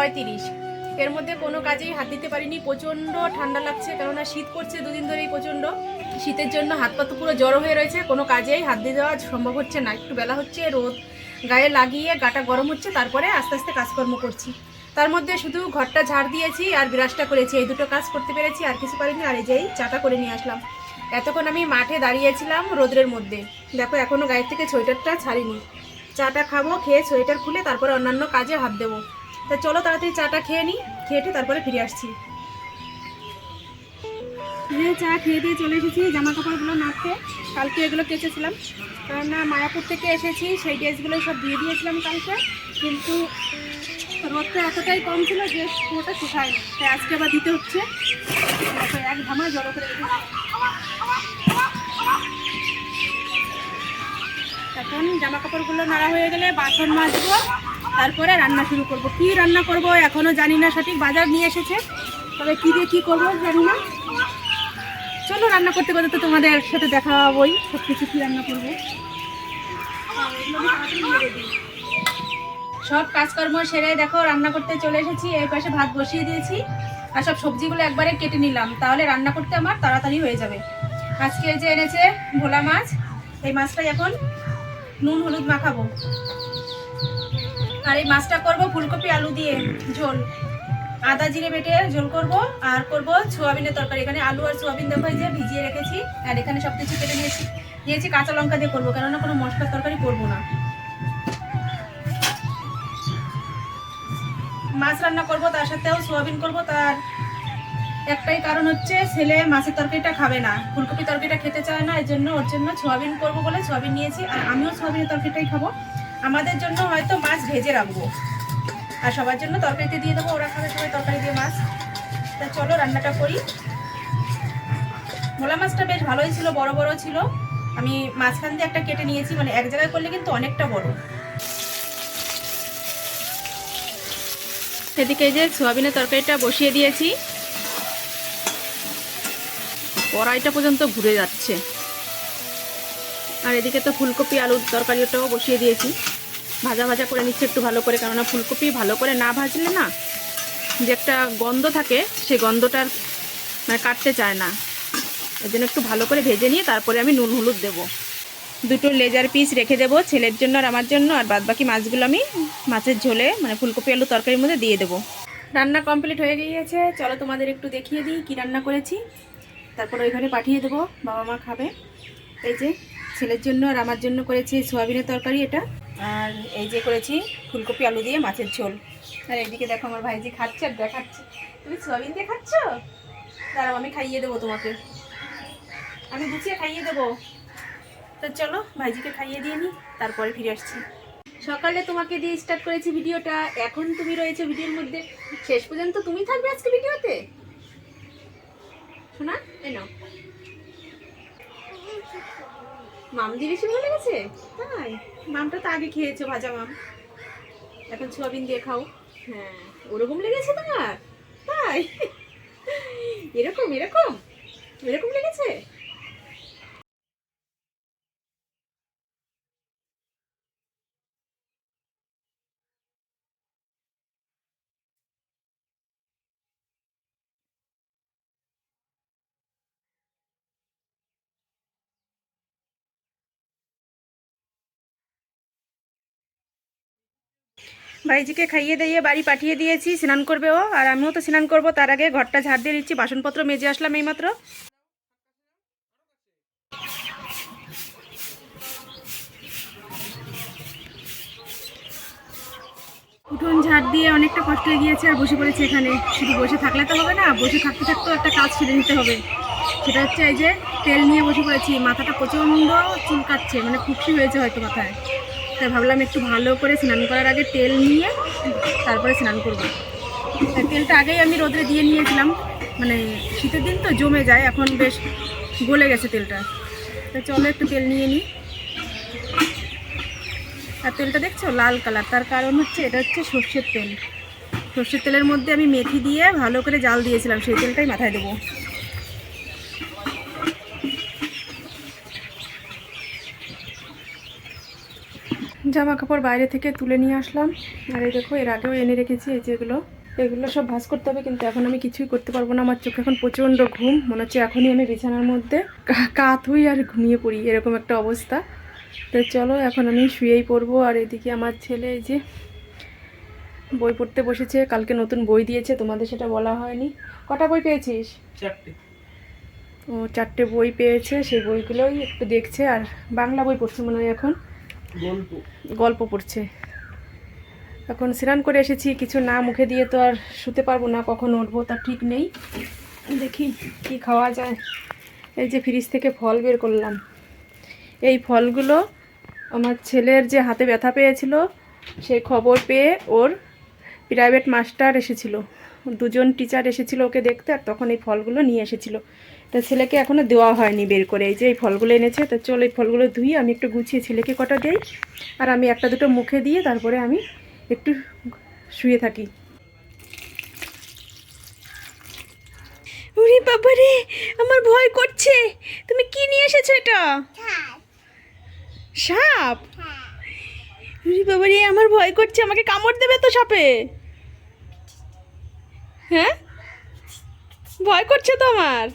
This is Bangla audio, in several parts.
পঁয়ত্রিশ। এর মধ্যে কোনো কাজেই হাত দিতে পারিনি। প্রচণ্ড ঠান্ডা লাগছে, কেননা শীত পড়ছে দুদিন ধরেই প্রচণ্ড। শীতের জন্য হাত পা তো পুরো জড়ো হয়ে রয়েছে, কোনো কাজেই হাত দিয়ে দেওয়া সম্ভব হচ্ছে না। একটু বেলা হচ্ছে, রোদ, গায়ে লাগিয়ে গাটা গরম হচ্ছে, তারপরে আস্তে আস্তে কাজকর্ম করছি। তার মধ্যে শুধু ঘরটা ঝাড় দিয়েছি আর বিরাজটা করেছি। এই দুটো কাজ করতে পেরেছি, আর কিছু পারিনি আর এই যেই চাটা করে নিয়ে আসলাম। এতক্ষণ আমি মাঠে দাঁড়িয়েছিলাম রোদ্রের মধ্যে। দেখো এখনও গায়ের থেকে সোয়েটারটা ছাড়িনি। চাটা খাব, খেয়ে সোয়েটার খুলে তারপরে অন্যান্য কাজে হাত দেবো। তা চলো তাড়াতাড়ি চাটা খেয়ে নিই খেয়ে তারপরে ফিরে আসছি। যে চা খেয়ে দিয়ে চলে এসেছি জামা কাপড়গুলো নাড়তে। কালকে এগুলো কেচেছিলাম। কারণ না মায়াপুর থেকে এসেছি, সেই ড্রেসগুলো সব দিয়ে দিয়েছিলাম কালকে। কিন্তু রোদটা এতটাই কম ছিল যে পুরোটা শুকায়নি। তাই আজকে আবার দিতে হচ্ছে। এক ধামা জড়ো করে। এখন জামা কাপড়গুলো নাড়া হয়ে গেলে বাসন মাজবো, তারপরে রান্না শুরু করব। কি রান্না করব এখনও জানি না, সঠিক বাজার নিয়ে এসেছে। তবে কি দিয়ে কি করব জানি না। চলো রান্না করতে করতে তো তোমাদের সাথে দেখা হবই সব কিছু কি রান্না করব। সব কাজকর্ম সেরে দেখো, রান্না করতে চলে এসেছি, এই পাশে ভাত বসিয়ে দিয়েছি, আর সব সবজিগুলো একবারে কেটে নিলাম। তাহলে রান্না করতে আমার তাড়াতাড়ি হয়ে যাবে। আজকে যে এনেছে ভোলা মাছ, এই মাছটাই এখন নুন, হলুদ মাখাবো। আর এই মাছটা করব ফুলকপি, আলু দিয়ে, ঝোল। আদা, জিরে বেটে ঝোল করব, আর করব সোয়াবিনের তরকারি। এখানে আলু আর সোয়াবিন দেখো যে ভিজিয়ে রেখেছি, আর এখানে সব কিছু কেটে নিয়েছি। নিয়েছি কাঁচা লঙ্কা দিয়ে করব, কেননা কোনো মশলার তরকারি করব না। মাছ রান্না করব, তার সাথেও সোয়াবিন করব, তার একটাই কারণ হচ্ছে ছেলে মাছের তরকারিটা খাবে না, ফুলকপি তরকারিটা খেতে চায় না এর জন্য ওর জন্য সোয়াবিন করব বলে সোয়াবিন নিয়েছি, আর আমিও সোয়াবিনের তরকারিটাই খাব। আমাদের জন্য হয়তো মাছ ভেজে রাখব। আর সবার জন্য তরকারিতে দিয়ে দেবো, ওরা খাবে সবাই তরকারি দিয়ে মাছ। তা চলো রান্নাটা করি। মোলা মাছটা বেশ ভালোই ছিল, বড় বড় ছিল। আমি মাঝখান দিয়ে একটা কেটে নিয়েছি মানে এক জায়গায় করলে কিন্তু অনেকটা বড়। সেদিকে যে সোয়াবিনের তরকারিটা বসিয়ে দিয়েছি। কড়াইটা পর্যন্ত ঘুরে যাচ্ছে। আর এদিকে তো ফুলকপি, আলুর তরকারিটাও বসিয়ে দিয়েছি। ভাজা ভাজা করে নিচ্ছে একটু ভালো করে, কেননা ফুলকপি ভালো করে না ভাজলে না যে একটা গন্ধ থাকে সেই গন্ধটার মানে কাটতে চায় না। এর জন্য একটু ভালো করে ভেজে নিয়ে তারপরে আমি নুন হলুদ দেবো। দুটো লেজার পিস রেখে দেবো ছেলের জন্য আর আমার জন্য, আর বাদ বাকি মাছগুলো আমি মাছের ঝোলে মানে ফুলকপি, আলু তরকারির মধ্যে দিয়ে দেবো। রান্না কমপ্লিট হয়ে গিয়েছে। চলো তোমাদের একটু দেখিয়ে দিই কী রান্না করেছি। তারপর ওইখানে পাঠিয়ে দেবো, বাবা মা খাবে। এই যে, ছেলের জন্য আর আমার জন্য করেছি সোয়াবিনের তরকারি এটা। আর এই যে করেছি ফুলকপি, আলু দিয়ে মাছের ঝোল। আর এইদিকে দেখো আমার ভাইজি খাচ্ছে আর দেখাচ্ছে। তুমি সোয়াবিন দিয়ে খাচ্ছ? দাঁড়াও, আমি খাইয়ে দেবো তোমাকে। আমি গুছিয়ে খাইয়ে দেবো। তো চলো, ভাইজিকে খাইয়ে দিয়ে নিই তারপরে ফিরে আসছি। সকালে তোমাকে দিয়ে স্টার্ট করেছি ভিডিওটা। এখন তুমি রয়েছে ভিডিওর মধ্যে। শেষ পর্যন্ত তুমি থাকবে আজকে ভিডিওতে? এই নাও। মাম দিয়েছি বেশি ভালো লেগেছে? তাই? মামটা তো আগে খেয়েছো ভাজা মাম। এখন সোয়াবিন দিয়ে খাও। হ্যাঁ ওরকম লেগেছে তোমার? তাই? এরকম এরকম? এরকম লেগেছে? ভাইজিকে খাইয়ে দিয়ে বাড়ি পাঠিয়ে দিয়েছি, স্নান করবে ও। আর আমিও তো স্নান করব, তার আগে ঘরটা ঝাড় দিয়ে দিচ্ছি বাসনপত্র মেজে আসলাম এইমাত্র। উঠোন ঝাড় দিয়ে অনেকটা কষ্ট হয়ে গিয়েছে, আর বসে পড়েছে এখানে। শুধু বসে থাকলে তো হবে না, বসে থাকতে থাকতেও একটা কাজ সেরে নিতে হবে। সেটা হচ্ছে এই যে তেল নিয়ে বসে পড়েছি, মাথাটা প্রচণ্ড চুলকাচ্ছে মানে খুশি হয়েছে হয়তো মাথায়। তাই ভাবলাম একটু ভালো করে স্নান করার আগে তেল নিয়ে তারপরে স্নান করব। তেলটা আগেই আমি রোদে দিয়ে নিয়েছিলাম। মানে শীতের দিন তো জমে যায়, এখন বেশ গলে গেছে তেলটা। তো চলো একটু তেল নিয়ে নিই। আর তেলটা দেখছ? লাল কালার। তার কারণ হচ্ছে, এটা হচ্ছে সর্ষের তেল। সর্ষের তেলের মধ্যে আমি মেথি দিয়ে ভালো করে জাল দিয়েছিলাম, সেই তেলটাই মাথায় দেবো। জামা কাপড় বাইরে থেকে তুলে নিয়ে আসলাম। আর এই দেখো এর আগেও এনে রেখেছি এই যেগুলো এগুলো। সব ভাঁজ করতে হবে কিন্তু এখন আমি কিছুই করতে পারব না। আমার চোখে এখন প্রচণ্ড ঘুম মনে হচ্ছে এখনই আমি বিছানার মধ্যে কা- কাত হই আর ঘুমিয়ে পড়ি এরকম একটা অবস্থা। তো চলো এখন আমি শুয়েই পড়ব। আর এদিকে আমার ছেলে এই যে বই পড়তে বসেছে কালকে নতুন বই দিয়েছে তোমাদের সেটা বলা হয়নি। কটা বই পেয়েছিস? চারটে। ও চারটে বই পেয়েছে সেই বইগুলোই একটু দেখছে আর বাংলা বই পড়ছে মনে হয় এখন। গল্প। পড়ছে। এখন স্নান করে এসেছি, কিছু না মুখে দিয়ে তো আর শুতে পারব না, কখন উঠবো তা ঠিক নেই। দেখি কি খাওয়া যায়। এই যে ফ্রিজ থেকে ফল বের করলাম। এই ফলগুলো আমার ছেলের যে হাতে ব্যথা পেয়েছিল সেই খবর পেয়ে ওর প্রাইভেট মাস্টার এসেছিল। দুজন টিচার এসেছিল ওকে দেখতে, আর তখন এই ফলগুলো নিয়ে এসেছিল। তা ছেলেকে এখনও দেওয়া হয়নি বের করে। এই যে এই ফলগুলো এনেছে, তো চলো এই ফলগুলো ধুই, আমি একটু গুছিয়ে ছেলেকে কটা দেই। আর আমি একটা দুটো মুখে দিয়ে তারপরে আমি একটু শুয়ে থাকি। উরি বাবারে আমার ভয় করছে। তুমি কি নিয়ে এসেছ এটা? সাপ? উরি বাবারে আমার ভয় করছে, আমাকে কামড় দেবে তো সাপে। হ্যাঁ? ভয় করছে তো আমার?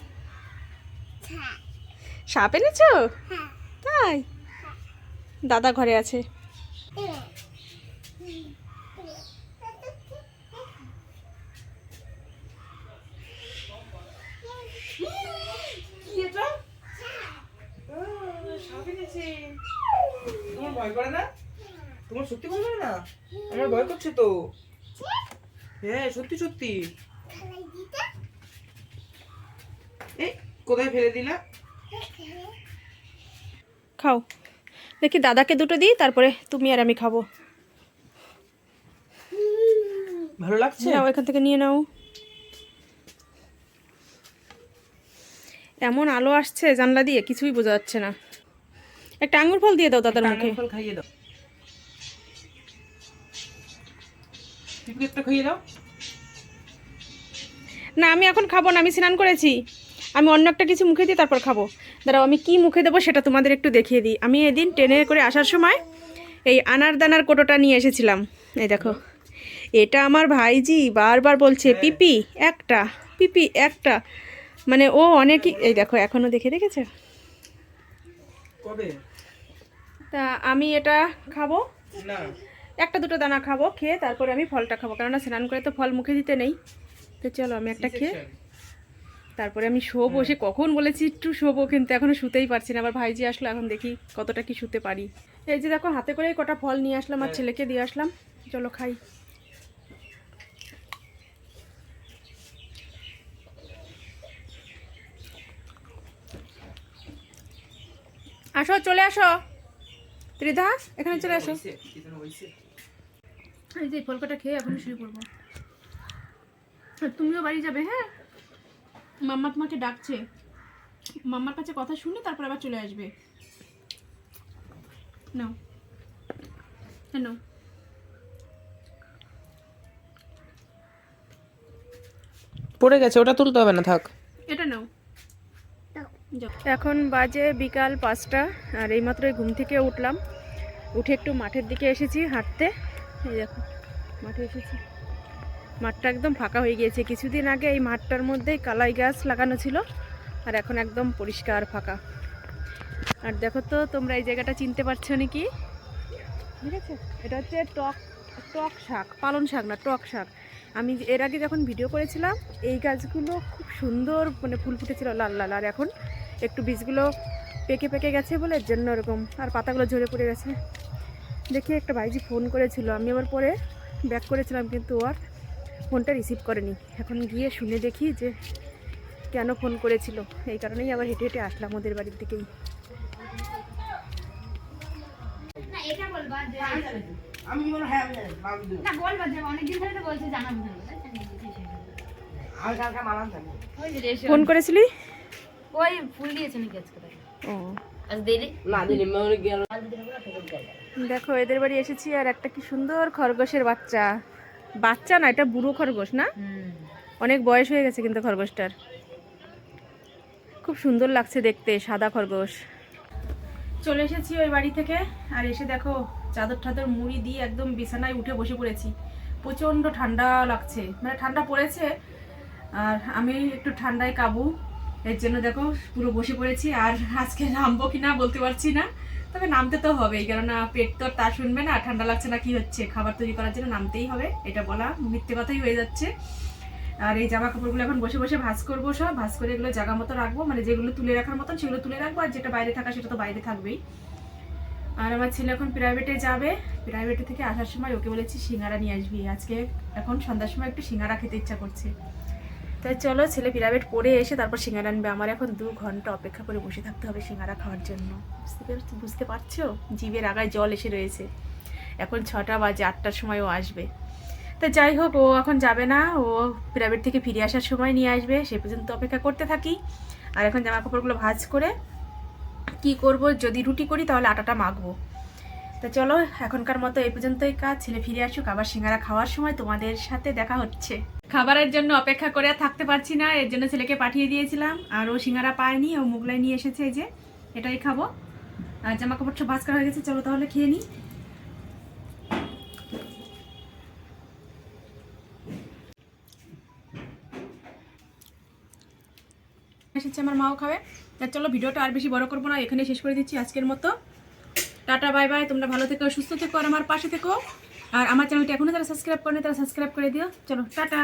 সাপ এনেছ? তাই? দাদা ঘরে আছে। তোমার ভয় করে না তোমার সত্যি না ভয় তো হ্যাঁ সত্যি সত্যি এই কোথায় ফেলে দিলা খাও। দেখি দাদাকে দুটো দিই তারপরে তুমি আর আমি খাব। ভালো লাগছে? নাও এখান থেকে নিয়ে নাও। এমন আলো আসছে জানলা দিয়ে কিছুই বোঝা যাচ্ছে না। একটা আঙুর ফল দিয়ে দাও দাদার মুখে। আঙুর ফল খাইয়ে দাও। খাইয়ে দাও। না আমি এখন খাব না আমি স্নান করেছি। আমি অন্য একটা কিছু মুখে দিই তারপর খাব। দাঁড়াও আমি কি মুখে দেবো সেটা তোমাদের একটু দেখিয়ে দিই। আমি এদিন ট্রেনে করে আসার সময় এই আনার দানার কোটোটা নিয়ে এসেছিলাম। এই দেখো এটা আমার ভাইজি বারবার বলছে পিপি একটা পিপি একটা। মানে ও অনেকই এই দেখো এখনও দেখে দেখেছে? তা আমি এটা খাব। একটা দুটো দানা খাব খেয়ে তারপরে আমি ফলটা খাব। কেননা স্নান করে তো ফল মুখে দিতে নেই। তো চলো আমি একটা খেয়ে তারপরে আমি শোবো সে কখন বলেছি একটু শোবো কিন্তু এখনও শুতেই পারছি না। আবার ভাইজি আসলো এখন দেখি কতটা কি শুতে পারি। এই যে দেখো হাতে করে কটা ফল নিয়ে আসলাম আর ছেলেকে দিয়ে আসলাম। চলো খাই। আসো চলে আসো। ত্রিধা এখানে চলে আসো? এই যে ফল কটা খেয়ে এখন শুয়ে পড়ব। তুমিও বাড়ি যাবে হ্যাঁ? মাম্মা তোমাকে ডাকছে। মাম্মার কাছে কথা শুনে তারপর আবার চলে আসবে। নাও। হ্যাঁ নাও। পড়ে গেছে ওটা তুলতে হবে না থাক। এটা নাও। এখন বাজে বিকাল পাঁচটা আর এইমাত্রই ঘুম থেকে উঠলাম। উঠে একটু মাঠের দিকে এসেছি হাঁটতে। এই দেখো মাঠে এসেছি। মাঠটা একদম ফাঁকা হয়ে গিয়েছে। কিছুদিন আগে এই মাঠটার মধ্যেই কালাই গাছ লাগানো ছিল আর এখন একদম পরিষ্কার ফাঁকা। আর দেখো তো তোমরা এই জায়গাটা চিনতে পারছ নাকি? ঠিক আছে এটা হচ্ছে টক টক শাক পালন শাক না টক শাক। আমি এর আগে যখন ভিডিও করেছিলাম এই গাছগুলো খুব সুন্দর মানে ফুল ফুটেছিল লাল লাল। আর এখন একটু বীজগুলো পেকে পেকে গেছে বলে এর জন্য এরকম আর পাতাগুলো ঝরে পড়ে গেছে। দেখি একটা ভাইজি ফোন করেছিল। আমি আবার পরে ব্যাক করেছিলাম কিন্তু আর ফোনটা রিসিভ করেনি। এখন গিয়ে শুনে দেখি যে কেন ফোন করেছিল। এই কারণেই আবার হেঁটে হেঁটে আসলাম ওদের বাড়ির দিকেই। আমি মনে হয় আমি জানি, মাল দেবো। না বলবা যে অনেকদিন ধরে তো বলছে জানাব না আমি কালকে মালাম জানি। ওই যে রেশন ফোন করেছিলি? ওই ফুল দিয়েছে নাকি আজকে ও। দেখো এদের বাড়ি এসেছি আর একটা কি সুন্দর খরগোশের বাচ্চা। বাচ্চা না এটা বুড়ো খরগোশ না? অনেক বয়স হয়ে গেছে কিন্তু খরগোশটার। খুব সুন্দর লাগছে দেখতে সাদা খরগোশ। চলে এসেছি ওই বাড়ি থেকে আর এসে দেখো চাদর ঠাদর মুড়ি দিয়ে একদম বিছানায় উঠে বসে পড়েছি। প্রচণ্ড ঠান্ডা লাগছে মানে ঠান্ডা পড়েছে আর আমি একটু ঠান্ডায় কাবু। এর জন্য দেখো পুরো বসে পড়েছি আর আজকে নামবো কি না বলতে পারছি না। তবে নামতে তো হবেই, কেননা পেট তো তা শুনবে না, ঠান্ডা লাগছে না, কি হচ্ছে? খাবার তৈরি করার জন্য নামতেই হবে, এটা বলা মিথ্যে কথাই হয়ে যাচ্ছে। আর এই জামা কাপড়গুলো এখন বসে বসে ভাঁজ করব সব, ভাঁজ করে এগুলো জায়গা মতো রাখব মানে যেগুলো তুলে রাখার মতন সেগুলো তুলে রাখব, আর যেটা বাইরে থাকা সেটা তো বাইরে থাকবেই। আর আমার ছেলে এখন প্রাইভেটে যাবে প্রাইভেটে থেকে আসার সময় ওকে বলেছি সিঙ্গারা নিয়ে আসবি, আজকে এখন সন্ধ্যার সময় একটু সিঙ্গারা খেতে ইচ্ছা করছে। তাই চলো, ছেলে প্রাইভেট পরে এসে তারপর সিঙ্গারা আনবে। আমার এখন দু ঘণ্টা অপেক্ষা করে বসে থাকতে হবে সিঙ্গারা খাওয়ার জন্য। বুঝতে পারছ বুঝতে পারছ? জিভের আগায় জল এসে রয়েছে। এখন ছটা বাজে, আটটার সময় ও আসবে। তা যাই হোক, ও এখন যাবে না। ও প্রাইভেট থেকে ফিরে আসার সময় নিয়ে আসবে। সে পর্যন্ত অপেক্ষা করতে থাকি। আর এখন জামা কাপড়গুলো ভাজ করে কি করব? যদি রুটি করি তাহলে আটাটা মাখবো। তা চলো, এখনকার মতো এই পর্যন্তই কাজ। ছেলে ফিরে আসুক, আবার সিঙ্গারা খাওয়ার সময় তোমাদের সাথে দেখা হচ্ছে। খাবারের জন্য অপেক্ষা করে আর থাকতে পারছি না, এর জন্য ছেলেকে পাঠিয়ে দিয়েছিলাম। আর ও সিঙ্গারা পায়নি, ও মুগলাই নিয়ে এসেছে যে, এটাই খাব। আর জামা কাপড় সব ভাজ করা হয়ে গেছে, চলো তাহলে খেয়ে নিই এসেছে, আমার মাও খাবে। তা চলো, ভিডিওটা আর বেশি বড় করব না এখানে শেষ করে দিচ্ছি আজকের মতো। টাটা, বাই বাই, তোমরা ভালো থেকো, সুস্থ থেকো, আর আমার পাশে থেকো। আর আমার চ্যানেলটি এখনও যারা সাবস্ক্রাইব করেনি তারা সাবস্ক্রাইব করে দিও। চলো টাটা!